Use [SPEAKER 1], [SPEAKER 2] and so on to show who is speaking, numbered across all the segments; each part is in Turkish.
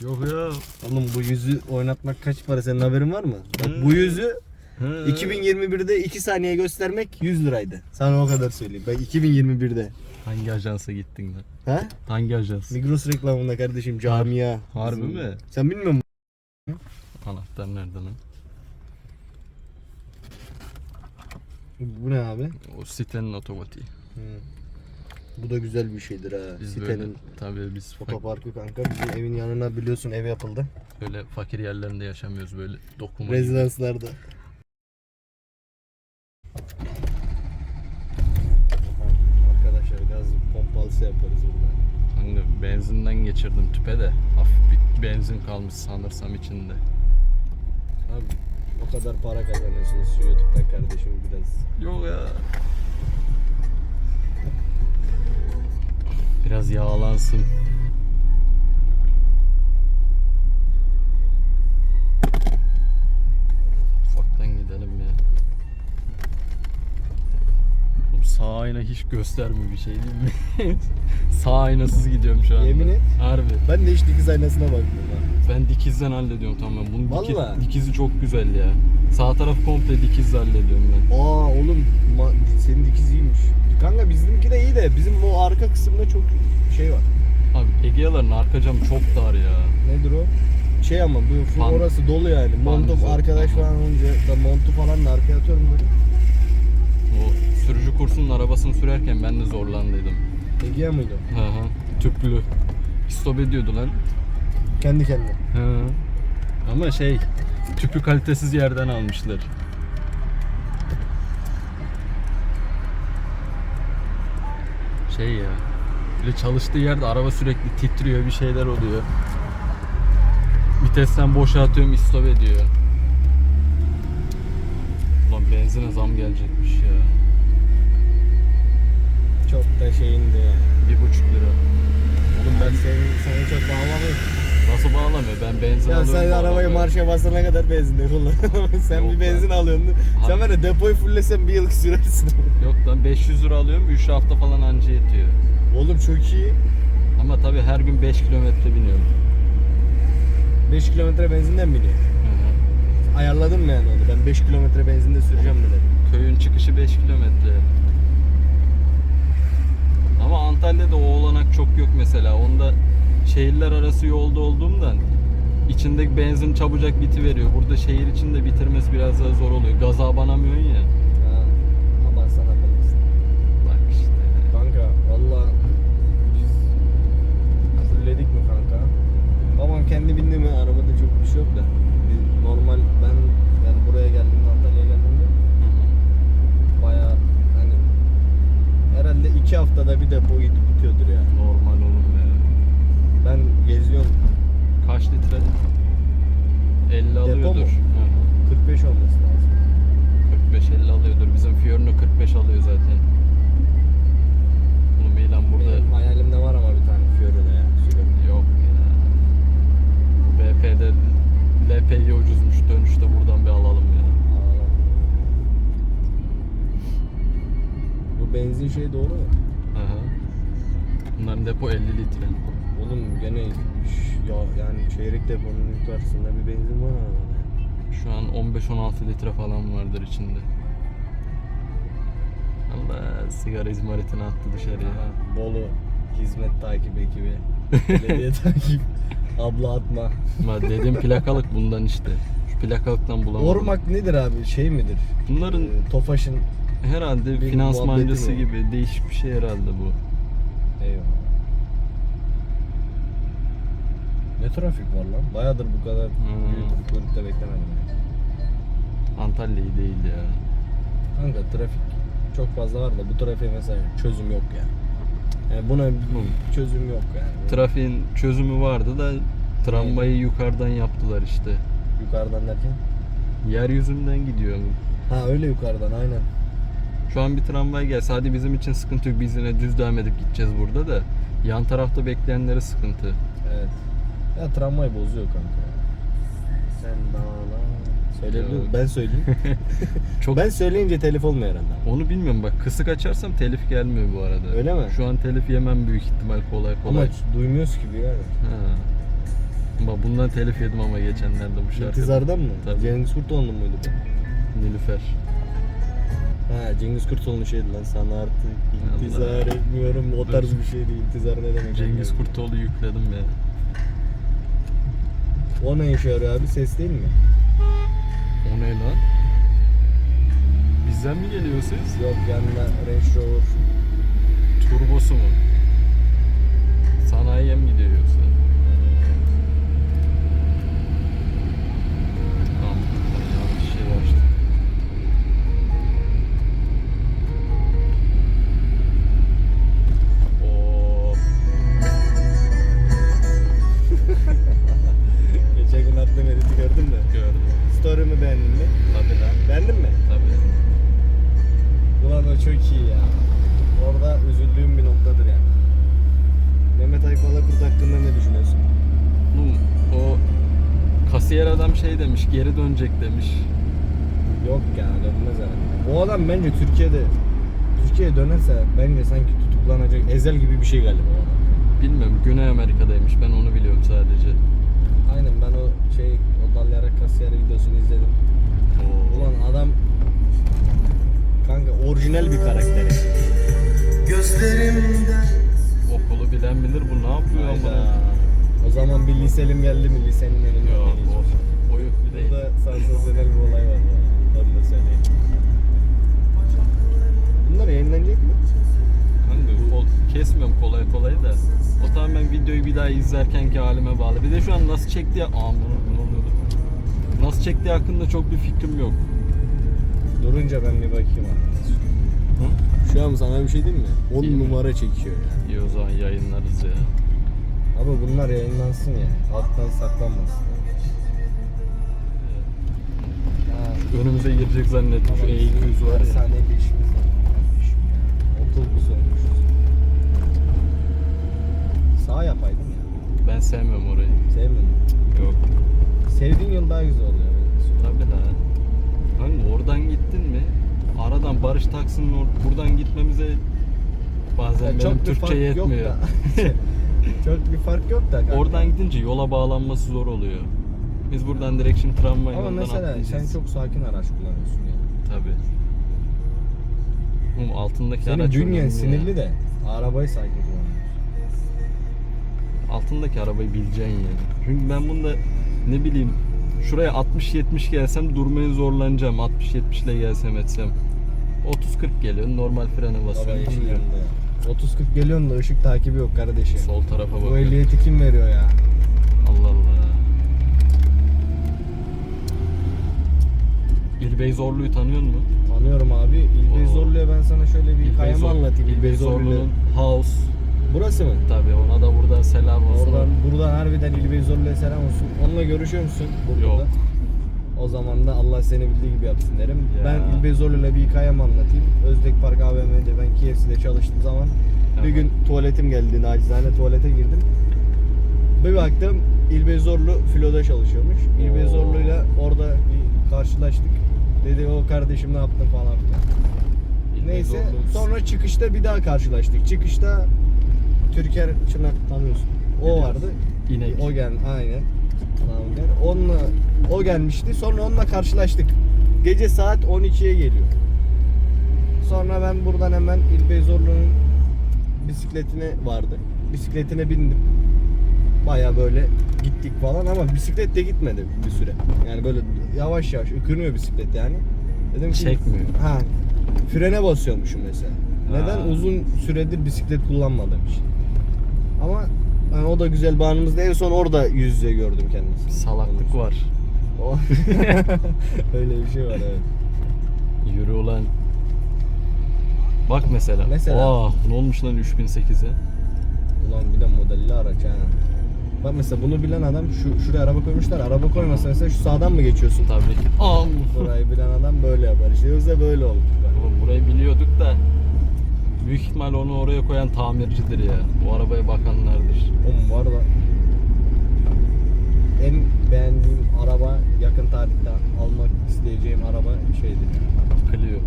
[SPEAKER 1] Yok ya.
[SPEAKER 2] Oğlum bu yüzü oynatmak kaç para senin haberin var mı? Bak bu yüzü
[SPEAKER 1] He.
[SPEAKER 2] 2021'de 2 saniye göstermek 100 liraydı. Sana o kadar söyleyeyim. Ben 2021'de.
[SPEAKER 1] Hangi ajansa gittin lan?
[SPEAKER 2] Ha?
[SPEAKER 1] Hangi ajans?
[SPEAKER 2] Migros reklamında kardeşim camia.
[SPEAKER 1] Harbi
[SPEAKER 2] Bizim-
[SPEAKER 1] mi?
[SPEAKER 2] Sen bilmiyor musun?
[SPEAKER 1] Anahtar nerede lan?
[SPEAKER 2] Bu ne abi?
[SPEAKER 1] O sitenin otomatiği.
[SPEAKER 2] Hı. Bu da güzel bir şeydir ha.
[SPEAKER 1] Biz böyle
[SPEAKER 2] Sitenin
[SPEAKER 1] tabii biz
[SPEAKER 2] otoparkı kanka. Bizim evin yanına biliyorsun ev yapıldı.
[SPEAKER 1] böyle fakir yerlerinde yaşamıyoruz böyle dokunma. gibi.
[SPEAKER 2] Rezidanslarda. Arkadaşlar gaz pompalısı yaparız burada.
[SPEAKER 1] Kanka benzinden geçirdim tüpe de hafif bir benzin kalmış sanırsam içinde.
[SPEAKER 2] Abi o kadar para kazanıyorsunuz şu YouTube'dan kardeşim biraz.
[SPEAKER 1] Yok ya. Biraz yağlansın. Ufaktan gidelim ya. Oğlum sağ ayna hiç göstermiyor bir şey değil mi? sağ aynasız gidiyorum şu anda.
[SPEAKER 2] Yemin et.
[SPEAKER 1] Harbi.
[SPEAKER 2] Ben de hiç dikiz aynasına bakmıyorum ha.
[SPEAKER 1] Ben dikizden hallediyorum tamamen. Bunun diki-
[SPEAKER 2] Vallahi.
[SPEAKER 1] dikizi çok güzel ya. Sağ tarafı komple dikizle hallediyorum ben.
[SPEAKER 2] Aa oğlum ma- senin dikiz iyiymiş. Kanka bizimki de iyi de bizim bu arka kısımda çok şey var.
[SPEAKER 1] Abi Egea'ların arka camı çok dar ya.
[SPEAKER 2] Nedir o? Şey ama bu full
[SPEAKER 1] Fan-
[SPEAKER 2] orası dolu yani. Montum
[SPEAKER 1] Fanlısı.
[SPEAKER 2] arkadaş falan olunca da montu falan da arkaya atıyorum böyle.
[SPEAKER 1] O sürücü kursunun arabasını sürerken ben de zorlandıydım.
[SPEAKER 2] Egea mıydı o?
[SPEAKER 1] Hı hı. Tüplü. Stop ediyordu lan.
[SPEAKER 2] Kendi kendine.
[SPEAKER 1] Hı. Ama şey tüpü kalitesiz yerden almışlar. Şey ya. Böyle çalıştığı yerde araba sürekli titriyor bir şeyler oluyor. Vitesten boşa atıyorum stop ediyor. Ulan benzine zam gelecekmiş ya.
[SPEAKER 2] Çok da şeyindi.
[SPEAKER 1] Bir buçuk lira.
[SPEAKER 2] Oğlum ben seni, seni çok bağlamayayım.
[SPEAKER 1] Nasıl bağlamıyor? Ben benzin
[SPEAKER 2] Ya
[SPEAKER 1] alıyorum.
[SPEAKER 2] sen arabayı
[SPEAKER 1] bağlamıyor.
[SPEAKER 2] marşa basana kadar benzinle kullan. sen
[SPEAKER 1] Yok
[SPEAKER 2] bir benzin alıyorsun. Sen var ya depoyu fullesen bir yıl sürersin.
[SPEAKER 1] Yok lan 500 lira alıyorum 3 hafta falan anca yetiyor.
[SPEAKER 2] Oğlum çok iyi.
[SPEAKER 1] Ama tabii her gün 5 kilometre biniyorum.
[SPEAKER 2] 5 kilometre benzinden biniyor. Ayarladın mı yani onu? Ben 5 kilometre benzinde süreceğim dedim.
[SPEAKER 1] Köyün çıkışı 5 kilometre. Ama Antalya'da o olanak çok yok mesela. Onda şehirler arası yolda olduğumdan içindeki benzin çabucak bitiveriyor. Burada şehir içinde bitirmesi biraz daha zor oluyor. Gaza banamıyorsun ya.
[SPEAKER 2] Ha. Aman sana kalmasın.
[SPEAKER 1] Bak işte.
[SPEAKER 2] Kanka valla biz fullledik mi kanka? Babam kendi bindi mi arabada çok bir şey yok da. Biz normal ben yani buraya geldiğimde Antalya'ya geldiğimde
[SPEAKER 1] Hı hı.
[SPEAKER 2] baya hani herhalde iki haftada bir depo gidip bitiyordur ya.
[SPEAKER 1] Normal olur ya.
[SPEAKER 2] Ben geziyorum
[SPEAKER 1] Kaç litre? 50 alıyordur. Hı hı.
[SPEAKER 2] 45 olması lazım.
[SPEAKER 1] 45-50 alıyordur. Bizim Fiorino 45 alıyor zaten. Oğlum iyi lan burada
[SPEAKER 2] Benim hayalimde var ama bir tane Fiorino ya.
[SPEAKER 1] Yok ya. BP'de LPG ucuzmuş. Dönüşte buradan bir alalım ya.
[SPEAKER 2] Bu benzin şey doğru mu?
[SPEAKER 1] Hı hı. Bunların depo 50 litre.
[SPEAKER 2] Oğlum gene ya yani çeyrek deponun yukarısında bir benzin var arabada.
[SPEAKER 1] Şu an 15-16 litre falan vardır içinde. Allah sigara izmaritini attı dışarıya.
[SPEAKER 2] Aha, Bolu hizmet takip ekibi. Belediye takip. Abla atma.
[SPEAKER 1] Ama dediğim plakalık bundan işte. Şu plakalıktan bulamadım.
[SPEAKER 2] Ormak nedir abi? Şey midir?
[SPEAKER 1] Bunların
[SPEAKER 2] Ee, Tofaş'ın
[SPEAKER 1] herhalde
[SPEAKER 2] bir
[SPEAKER 1] finansmancısı gibi değişik bir şey herhalde bu.
[SPEAKER 2] Eyvallah. Ne trafik var lan? Bayağıdır bu kadar
[SPEAKER 1] Hmm.
[SPEAKER 2] büyük bir kuyrukta beklemedim.
[SPEAKER 1] Antalya iyi değil ya.
[SPEAKER 2] Kanka trafik çok fazla var da bu trafiğe mesela çözüm yok ya. Yani buna bir çözüm yok yani.
[SPEAKER 1] Trafiğin çözümü vardı da tramvayı yukarıdan yaptılar işte.
[SPEAKER 2] Yukarıdan derken?
[SPEAKER 1] Yeryüzünden gidiyor.
[SPEAKER 2] Ha öyle yukarıdan aynen.
[SPEAKER 1] Şu an bir tramvay gelse hadi bizim için sıkıntı yok. Biz yine düz devam edip gideceğiz burada da. Yan tarafta bekleyenlere sıkıntı.
[SPEAKER 2] Evet. Ya tramvay bozuyor kanka. Sen bana Söyleyebilir miyim? Ben söyleyeyim.
[SPEAKER 1] Çok
[SPEAKER 2] ben söyleyince telif olmuyor herhalde.
[SPEAKER 1] onu bilmiyorum bak kısık açarsam telif gelmiyor bu arada.
[SPEAKER 2] Öyle mi?
[SPEAKER 1] Şu an telif yemem büyük ihtimal kolay kolay.
[SPEAKER 2] Ama duymuyoruz ki bir yer.
[SPEAKER 1] Ha. Bak bundan telif yedim ama geçenlerde bu şarkı.
[SPEAKER 2] İntizardan mı?
[SPEAKER 1] Tabii.
[SPEAKER 2] Cengiz Kurtoğlu muydu bu?
[SPEAKER 1] Nilüfer.
[SPEAKER 2] Ha Cengiz Kurtoğlu'nun şeydi lan sana artık intizar
[SPEAKER 1] Allah.
[SPEAKER 2] etmiyorum o tarz bir şeydi intizar ne demek
[SPEAKER 1] Cengiz. Kurtoğlu yükledim ya.
[SPEAKER 2] O ne işe yarıyor abi ses değil mi?
[SPEAKER 1] O ne lan? Bizden mi geliyor ses?
[SPEAKER 2] Yok yanına Range Rover
[SPEAKER 1] Turbosu mu? Sanayiye mi gidiyor yoksa?
[SPEAKER 2] Beğendin mi?
[SPEAKER 1] tabii.
[SPEAKER 2] Ulan o çok iyi ya. Orada üzüldüğüm bir noktadır yani. Mehmet Aykala Kurt hakkında ne düşünüyorsun?
[SPEAKER 1] Oğlum, o kasiyer adam şey demiş, geri dönecek demiş.
[SPEAKER 2] Yok ya dönmez herhalde. O adam bence Türkiye'de Türkiye'ye dönerse bence sanki tutuklanacak ezel gibi bir şey galiba o adam.
[SPEAKER 1] Bilmiyorum, Güney Amerika'daymış, ben onu biliyorum sadece.
[SPEAKER 2] Aynen ben o şey o dalyarak kasiyer videosunu izledim.
[SPEAKER 1] Oo.
[SPEAKER 2] Ulan adam kanka orijinal bir karakter.
[SPEAKER 3] Gözlerimden
[SPEAKER 1] Okulu bilen bilir bu ne yapıyor
[SPEAKER 2] Hayda.
[SPEAKER 1] ama.
[SPEAKER 2] O zaman bir liselim geldi mi lisenin elinden
[SPEAKER 1] Yok, o, o yok bir değil.
[SPEAKER 2] Burada sansasyonel bir olay var ya. Onu da söyleyeyim. Bunlar yayınlanacak mı?
[SPEAKER 1] Kanka kol, kesmiyorum kolay kolay da. O tamamen videoyu bir daha izlerkenki halime bağlı. Bir de şu an nasıl çektiği... Aa bunu ne oluyordu? Nasıl çektiği hakkında çok bir fikrim yok.
[SPEAKER 2] Durunca ben bir bakayım abi.
[SPEAKER 1] Hı?
[SPEAKER 2] Şu an sana bir şey diyeyim mi? 10
[SPEAKER 1] İyi mi?
[SPEAKER 2] numara çekiyor ya.
[SPEAKER 1] İyi o zaman yayınlarız ya.
[SPEAKER 2] Ama bunlar yayınlansın ya. Alttan saklanmasın. Ha,
[SPEAKER 1] Önümüze girecek zannettim şu E200 var ya.
[SPEAKER 2] Efsane bir işimiz var. kardeşim ya. Otobüs olmuşuz. Sağ yapaydın ya.
[SPEAKER 1] Ben sevmiyorum orayı.
[SPEAKER 2] Sevmedin.
[SPEAKER 1] Yok.
[SPEAKER 2] Sevdiğin yıl daha güzel oluyor.
[SPEAKER 1] Tabii la. Kanka oradan gittin mi? Aradan Barış Taksim'in or- buradan gitmemize bazen
[SPEAKER 2] Ya
[SPEAKER 1] benim
[SPEAKER 2] bir
[SPEAKER 1] Türkçe
[SPEAKER 2] fark yok
[SPEAKER 1] yetmiyor.
[SPEAKER 2] da. çok bir fark yok da. kanka.
[SPEAKER 1] Oradan gidince yola bağlanması zor oluyor. Biz buradan direkt şimdi tramvay
[SPEAKER 2] Ama
[SPEAKER 1] yolundan
[SPEAKER 2] mesela sen
[SPEAKER 1] atlayacağız.
[SPEAKER 2] çok sakin araç kullanıyorsun ya.
[SPEAKER 1] Tabii. Oğlum altındaki
[SPEAKER 2] Senin
[SPEAKER 1] araç
[SPEAKER 2] bünyen
[SPEAKER 1] önemli ya.
[SPEAKER 2] sinirli de arabayı sakin kullanıyorsun.
[SPEAKER 1] Altındaki arabayı bileceksin yani. Çünkü ben bunda ne bileyim şuraya 60-70 gelsem durmaya zorlanacağım. 60-70 ile gelsem etsem. 30-40 geliyor normal frene
[SPEAKER 2] Baba
[SPEAKER 1] basıyorum.
[SPEAKER 2] yeşil
[SPEAKER 1] duruyor.
[SPEAKER 2] yanında ya. 30-40 geliyorsun da ışık takibi yok kardeşim.
[SPEAKER 1] Sol tarafa
[SPEAKER 2] Bu
[SPEAKER 1] bakıyorum.
[SPEAKER 2] ehliyeti kim veriyor ya?
[SPEAKER 1] Allah Allah. İlbey Zorlu'yu tanıyor musun?
[SPEAKER 2] Tanıyorum abi. İlbey
[SPEAKER 1] Oo.
[SPEAKER 2] Zorlu'ya ben sana şöyle bir
[SPEAKER 1] Zor-
[SPEAKER 2] anlatayım.
[SPEAKER 1] İlbey Zorlu'nun House.
[SPEAKER 2] Burası mı?
[SPEAKER 1] Tabii ona da buradan selam olsun.
[SPEAKER 2] Oradan buradan harbiden İlbey Zorlu'ya selam olsun. Onunla görüşüyor musun? Burada
[SPEAKER 1] Yok.
[SPEAKER 2] O zaman da Allah seni bildiği gibi yapsın derim.
[SPEAKER 1] Ya.
[SPEAKER 2] Ben İlbey Zorlu'yla bir hikayemi anlatayım. Özdek Park AVM'de ben KFC'de çalıştığım zaman bir
[SPEAKER 1] Tamam.
[SPEAKER 2] gün tuvaletim geldi nacizane tuvalete girdim. Bir baktım İlbey Zorlu filoda çalışıyormuş. İlbey
[SPEAKER 1] Oo.
[SPEAKER 2] Zorlu'yla orada bir karşılaştık. Dedi o kardeşim ne yaptın falan filan. Neyse sonra çıkışta bir daha karşılaştık. Çıkışta Türker Çınar tanıyorsun. O vardı.
[SPEAKER 1] İnek.
[SPEAKER 2] O gel aynen. Naviger. Onunla o gelmişti. Sonra onunla karşılaştık. Gece saat 12'ye geliyor. Sonra ben buradan hemen İlbey Zorlu'nun bisikletine vardı. Bisikletine bindim. Baya böyle gittik falan ama bisiklet de gitmedi bir süre. Yani böyle yavaş yavaş ıkınıyor bisiklet yani. Dedim ki
[SPEAKER 1] Çekmiyor.
[SPEAKER 2] Ha. Frene basıyormuşum mesela. Neden? Uzun süredir bisiklet kullanmadığım için. Ama hani o da güzel bir anımızdı. En son orada yüz yüze gördüm kendisini.
[SPEAKER 1] Salaklık var.
[SPEAKER 2] O- Öyle bir şey var evet.
[SPEAKER 1] Yürü ulan. Bak mesela.
[SPEAKER 2] Mesela.
[SPEAKER 1] Aa, ne olmuş lan 3008'e?
[SPEAKER 2] Ulan bir de modelli araç ha. Bak mesela bunu bilen adam şu şuraya araba koymuşlar. Araba koymasa mesela şu sağdan mı geçiyorsun?
[SPEAKER 1] Tabii ki. Am.
[SPEAKER 2] Burayı bilen adam böyle yapar. İşte böyle. Bak.
[SPEAKER 1] Oğlum burayı biliyorduk da büyük ihtimal onu oraya koyan tamircidir ya. Bu arabaya bakanlardır.
[SPEAKER 2] Oğlum var da en beğendiğim araba yakın tarihte almak isteyeceğim araba şeydir.
[SPEAKER 1] Clio.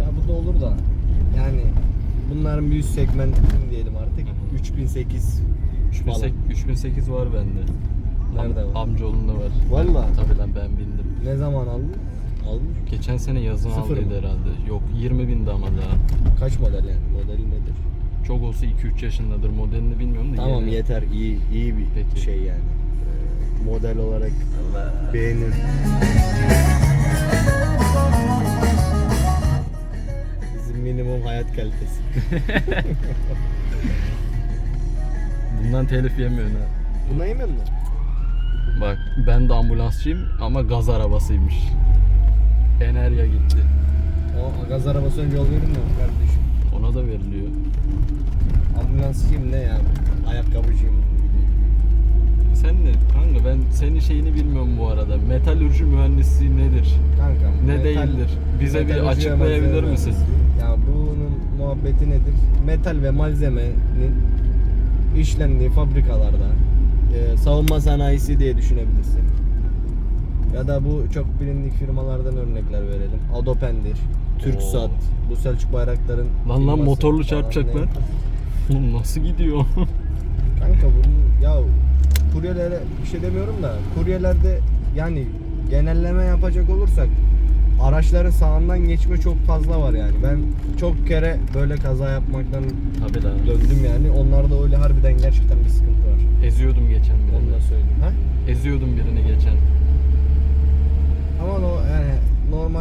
[SPEAKER 2] Ya bu da olur da yani bunların bir üst segment diyelim artık.
[SPEAKER 1] Hı hı.
[SPEAKER 2] 3008 falan.
[SPEAKER 1] 3008, 3008 var bende.
[SPEAKER 2] Nerede var?
[SPEAKER 1] Amcaoğlunda var.
[SPEAKER 2] Vallahi.
[SPEAKER 1] Ben, tabii lan ben bindim.
[SPEAKER 2] Ne zaman aldın? Almış.
[SPEAKER 1] Geçen sene yazın
[SPEAKER 2] Sıfır
[SPEAKER 1] aldıydı
[SPEAKER 2] mı?
[SPEAKER 1] herhalde. Yok 20 bindi ama daha.
[SPEAKER 2] Kaç model yani? Modeli nedir?
[SPEAKER 1] Çok olsa 2-3 yaşındadır. Modelini bilmiyorum da
[SPEAKER 2] Tamam
[SPEAKER 1] yeni.
[SPEAKER 2] yeter. iyi iyi bir
[SPEAKER 1] Peki.
[SPEAKER 2] şey yani. Ee, model olarak beğenir. Bizim minimum hayat kalitesi.
[SPEAKER 1] Bundan telif yemiyorsun ha.
[SPEAKER 2] Buna yemin mi?
[SPEAKER 1] Bak ben de ambulansçıyım ama gaz arabasıymış. Enerya gitti.
[SPEAKER 2] O gaz arabası önce yol verir mi kardeşim?
[SPEAKER 1] Ona da veriliyor.
[SPEAKER 2] Ambulansçıyım ne ya? Ayakkabıcıyım.
[SPEAKER 1] Sen ne? Kanka ben senin şeyini bilmiyorum bu arada. Metalürji mühendisliği nedir?
[SPEAKER 2] Kanka.
[SPEAKER 1] Ne değildir? Bize bir açıklayabilir misin?
[SPEAKER 2] Ya bunun muhabbeti nedir? Metal ve malzemenin işlendiği fabrikalarda e, savunma sanayisi diye düşünebilirsin. Ya da bu çok bilindik firmalardan örnekler verelim. Adopen'dir, Türksat, bu Selçuk Bayraktar'ın
[SPEAKER 1] Lan lan
[SPEAKER 2] firması
[SPEAKER 1] motorlu
[SPEAKER 2] falan
[SPEAKER 1] çarpacaklar.
[SPEAKER 2] ne?
[SPEAKER 1] Oğlum nasıl gidiyor?
[SPEAKER 2] Kanka bunun ya kuryelere bir şey demiyorum da kuryelerde yani genelleme yapacak olursak araçların sağından geçme çok fazla var yani. Ben çok kere böyle kaza yapmaktan
[SPEAKER 1] Tabii lan.
[SPEAKER 2] döndüm yani. Onlarda öyle harbiden gerçekten bir sıkıntı var.
[SPEAKER 1] Eziyordum geçen
[SPEAKER 2] Onu
[SPEAKER 1] birini.
[SPEAKER 2] da söyleyeyim. Ha?
[SPEAKER 1] Eziyordum birini geçen.
[SPEAKER 2] Ama o yani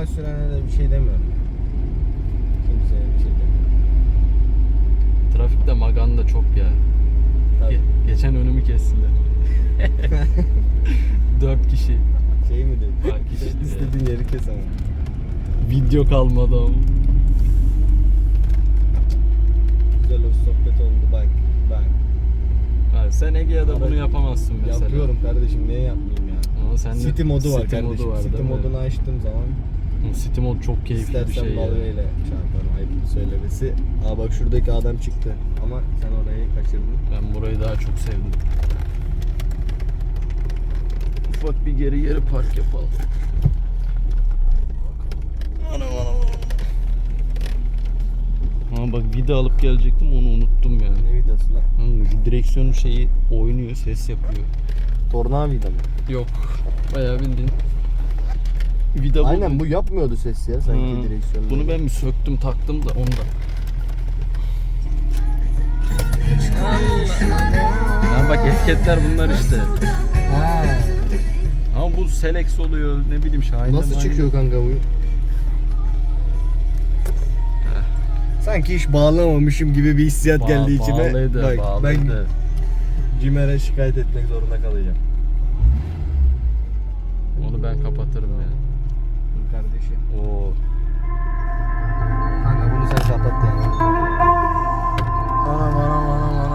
[SPEAKER 2] normal sürene de bir şey demiyorum. Kimseye bir şey demiyorum.
[SPEAKER 1] Trafikte maganda çok ya.
[SPEAKER 2] Tabii.
[SPEAKER 1] Ge- geçen önümü kestiler. Dört kişi.
[SPEAKER 2] Şey mi dedi?
[SPEAKER 1] Bak işte.
[SPEAKER 2] İstediğin yeri kes ama.
[SPEAKER 1] Video kalmadı ama.
[SPEAKER 2] Güzel bir sohbet oldu bak. Bak.
[SPEAKER 1] Ha, sen Ege'de bunu
[SPEAKER 2] Aracı-
[SPEAKER 1] yapamazsın mesela.
[SPEAKER 2] Yapıyorum kardeşim niye yapmayayım ya?
[SPEAKER 1] Ama sen de
[SPEAKER 2] City modu var
[SPEAKER 1] City
[SPEAKER 2] kardeşim. City modunu açtığım zaman
[SPEAKER 1] Mod çok keyifli bir
[SPEAKER 2] istersen
[SPEAKER 1] şey ya.
[SPEAKER 2] balyoyla çarparım ayıp söylemesi. Aa bak şuradaki adam çıktı ama sen orayı kaçırdın.
[SPEAKER 1] Ben burayı daha çok sevdim. Ufak bir geri geri park yapalım. Anam anam anam. Ha bak vida alıp gelecektim onu unuttum ya.
[SPEAKER 2] Ne vidası lan?
[SPEAKER 1] Ha, şu direksiyon şeyi oynuyor, ses yapıyor.
[SPEAKER 2] Tornavida mı?
[SPEAKER 1] Yok, bayağı bildiğin. Vida bu.
[SPEAKER 2] Aynen bu yapmıyordu ses ya sanki
[SPEAKER 1] Hı.
[SPEAKER 2] direksiyonda.
[SPEAKER 1] Bunu ben bir söktüm taktım da ondan. Ha bak etiketler bunlar işte.
[SPEAKER 2] Ha.
[SPEAKER 1] Ama bu Selex oluyor ne bileyim Şahin'de
[SPEAKER 2] Nasıl
[SPEAKER 1] mi
[SPEAKER 2] çıkıyor kanka bu? Sanki hiç bağlamamışım gibi bir hissiyat
[SPEAKER 1] Ba-
[SPEAKER 2] geldi içime.
[SPEAKER 1] Bağlıydı,
[SPEAKER 2] Bak,
[SPEAKER 1] bağlıydı.
[SPEAKER 2] ben Cimer'e şikayet etmek zorunda kalacağım.
[SPEAKER 1] Onu ben kapatırım ya
[SPEAKER 2] kardeşim.
[SPEAKER 1] Oo. Kanka bunu sen kapat yani. Anam anam anam anam.